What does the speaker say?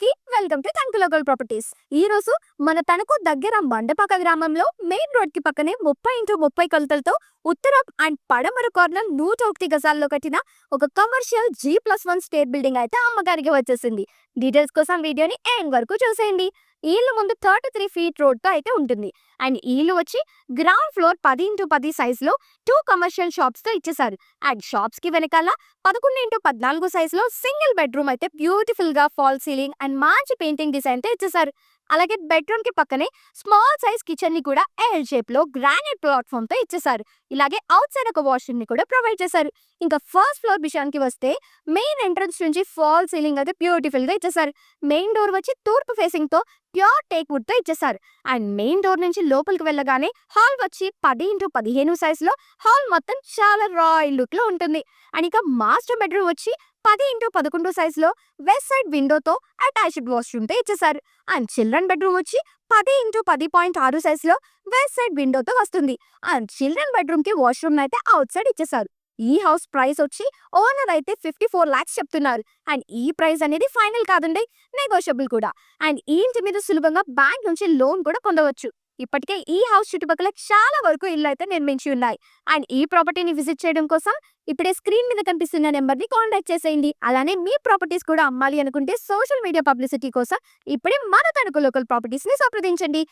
থেকে welcome to Tanuku local properties. ఈ రోజు మన తణుకు దగ్గర మండపాక గ్రామంలో మెయిన్ రోడ్కి పక్కనే ముప్పై ఇంటూ ముప్పై కొలతలతో ఉత్తరం అండ్ పడమర కార్నర్ నూట ఒకటి గజాల్లో కట్టిన ఒక commercial G plus one state building అయితే అమ్మగారికి వచ్చేసింది. డీటెయిల్స్ కోసం వీడియోని ఎండ్ వరకు చూసేయండి. ఇల్లు ముందు థర్టీ త్రీ ఫీట్ రోడ్తో అయితే ఉంటుంది. అండ్ ఇల్లు వచ్చి గ్రౌండ్ ఫ్లోర్ పది ఇంటూ పది సైజ్లో టూ కమర్షియల్ షాప్స్తో ఇచ్చేసారు అండ్ షాప్స్కి వెనకాల పదకొండు ఇంటూ పద్నాలుగు సైజ్లో సింగిల్ బెడ్రూమ్ అయితే బ్యూటిఫుల్గా ఫాల్ సీలింగ్ అండ్ మంచి పెయింటింగ్ డిజైన్తో ఇచ్చేసారు అలాగే బెడ్రూమ్కి పక్కనే స్మాల్ సైజ్ కిచెన్ని కూడా ఎల్ షేప్లో గ్రానైట్ ప్లాట్ఫామ్తో ఇచ్చేసారు. ఇలాగే అవుట్ సైడ్ ఒక వాష్రూమ్ని కూడా ప్రొవైడ్ చేశారు. ఇంకా ఫస్ట్ ఫ్లోర్ విషయానికి వస్తే మెయిన్ ఎంట్రన్స్ నుంచి ఫాల్ సీలింగ్ అయితే బ్యూటిఫుల్గా ఇచ్చేసారు. మెయిన్ డోర్ వచ్చి తూర్పు ఫేసింగ్తో ప్యూర్ టేక్ వుడ్తో ఇచ్చేసారు. అండ్ మెయిన్ డోర్ నుంచి లోపలికి వెళ్ళగానే హాల్ వచ్చి పది ఇంటూ పదిహేను సైజ్లో హాల్ మొత్తం చాలా రాయల్ లుక్లో ఉంటుంది. అండ్ ఇక మాస్టర్ బెడ్రూమ్ వచ్చి పది ఇంటూ పదకొండు సైజ్లో వెస్ట్ సైడ్ విండోతో అటాచ్డ్ వాష్రూమ్తో ఇచ్చేసారు అండ్ చిల్డ్రన్ బెడ్రూమ్ వచ్చి పది ఇంటూ పది పాయింట్ ఆరు సైజ్లో వెస్ట్ సైడ్ విండోతో వస్తుంది. అండ్ చిల్డ్రన్ బెడ్రూమ్కి వాష్రూమ్ అయితే అవుట్ సైడ్ ఇచ్చేసారు ఈ హౌస్ ప్రైస్ వచ్చి ఓనర్ అయితే ఫిఫ్టీ ఫోర్ లాక్స్ చెప్తున్నారు. అండ్ ఈ ప్రైస్ అనేది ఫైనల్ కాదండి నెగోషియబుల్ కూడా. అండ్ ఈ ఇంటి మీద సులభంగా బ్యాంక్ నుంచి లోన్ కూడా పొందవచ్చు. ఇప్పటికే ఈ హౌస్ చుట్టుపక్కల చాలా వరకు ఇల్లు అయితే నిర్మించి ఉన్నాయి. అండ్ ఈ ప్రాపర్టీని విజిట్ చేయడం కోసం ఇప్పుడే స్క్రీన్ మీద కనిపిస్తున్న నెంబర్ని కాంటాక్ట్ చేసేయండి. అలానే మీ ప్రాపర్టీస్ కూడా అమ్మాలి అనుకుంటే సోషల్ మీడియా పబ్లిసిటీ కోసం ఇప్పుడే మన తణుకు లోకల్ ప్రాపర్టీస్ని సంప్రదించండి.